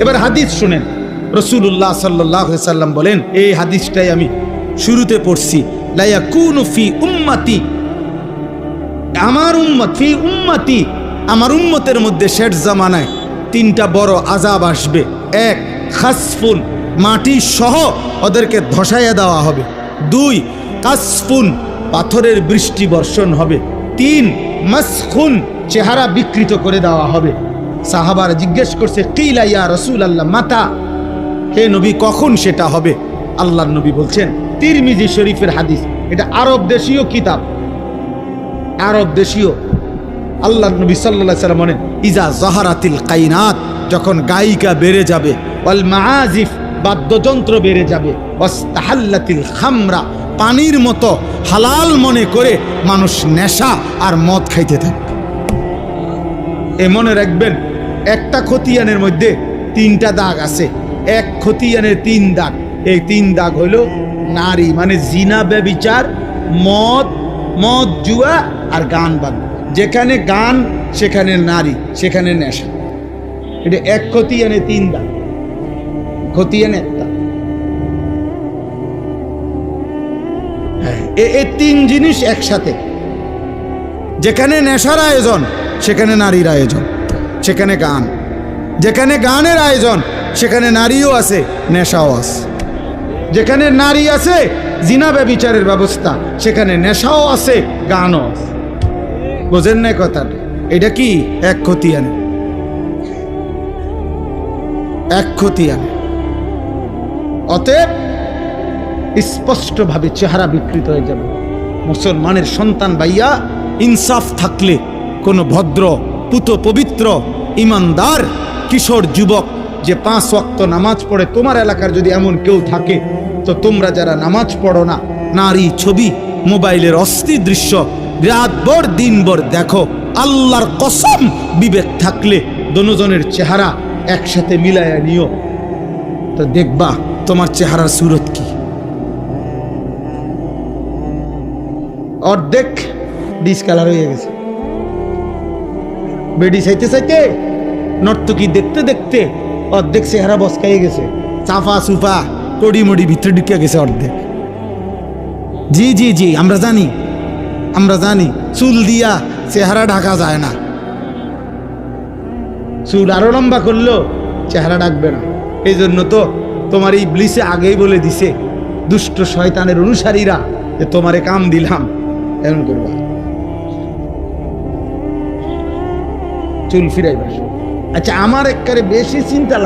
এবার হাদিস শুনেন। রসুল্লাহ সাল্লাহ সাল্লাম বলেন, এই হাদিসটাই আমি শুরুতে পড়ছি। লাইয়া উম্মাতি, আমার উম্মত, ফি উম্মাতি, আমার উম্মতের মধ্যে শেষ জামানায় তিনটা বড় আজাব আসবে। এক, খাসফুন, মাটি সহ ওদেরকে ধসাইয়া দেওয়া হবে। দুই, কাসফুন, পাথরের বৃষ্টি বর্ষণ হবে। তিন, মাসখুন, চেহারা বিকৃত করে দেওয়া হবে। সাহাবার জিজ্ঞেস করছে, কিলা ইয়া রসুল আল্লাহ মাতা? হে নবী, কখন সেটা হবে? আল্লাহ নবী বলছেন, তিরমিজি শরীফের হাদিস, এটা আরব দেশীয় কিতাব। আরব দেশীয়। আল্লাহ নবী সাল্লাহ সাল্লাম বলেন, ইজা জাহারাতিল কাইনাত যখন গায়িকা বেড়ে যাবে অল মাআজিফ বাদ্যযন্ত্র বেড়ে যাবে, ওয়াস্তাহাল্লাতিল খামরা পানির মতো হালাল মনে করে মানুষ নেশা আর মদ খাইতে থাকে। এ মনে রাখবেন একটা খতিয়ানের মধ্যে তিনটা দাগ আছে। এক খতিয়ানের তিন দাগ। এই তিন দাগ হলো নারী মানে জিনা, ব্যবিচার, মদ মদ, জুয়া আর গান বান যেখানে গান, সেখানে নারী, সেখানে নেশা। এটা এক খতিয়ানে তিন দাগ। খতিয়ান একটা। হ্যাঁ এ- তিন জিনিস একসাথে। যেখানে নেশার আয়োজন, সেখানে নারীর আয়োজন। সেখানে গান। যেখানে গানের আয়োজন, সেখানে নারীও আছে, নেশাও আছে। যেখানে নারী আছে, জিনা ব্যবিচারের ব্যবস্থা, সেখানে নেশাও আছে, গানও আছে। বোঝেন না কথাটা? এটা কি? এক খতিয়ান। এক খতিয়ান। অতএব স্পষ্টভাবে চেহারা বিকৃত হয়ে যাবে। মুসলমানের সন্তান ভাইয়া, ইনসাফ থাকলে কোনো ভদ্র পুত পবিত্র, ইমানদার, কিশোর যুবক, যে পাঁচ ওয়াক্ত নামাজ পড়ে, তোমার এলাকার যদি এমন কেউ থাকে, তো তোমরা যারা নামাজ পড়ো না, নারী ছবি, মোবাইলের অস্থির দৃশ্য, রাতভর দিনভর দেখো, আল্লাহর কসম বিবেক থাকলে দনোজনের চেহারা একসাথে মিলায়া নিও। তো দেখবা, তোমার চেহারার সুরত কি? অর্ধেক ডিসকালার হয়ে গেছে। বেডি চাইতে চাইতে নর্তকী দেখতে দেখতে অর্ধেক চেহারা বসকাই গেছে। চাফা সুফা কড়ি মড়ি ভিতরে ঢুকে গেছে অর্ধেক। জি জি জি, আমরা জানি আমরা জানি, চুল দিয়া চেহারা ঢাকা যায় না। চুল আরও লম্বা করল চেহারা ডাকবে না। এই জন্য তো তোমার এই ব্লিসে আগেই বলে দিছে, দুষ্ট শয়তানের অনুসারীরা যে তোমারে কাম দিলাম এমন করবা। চুল ফিরাইবার। আচ্ছা আমার একবারে বেশি চিন্তা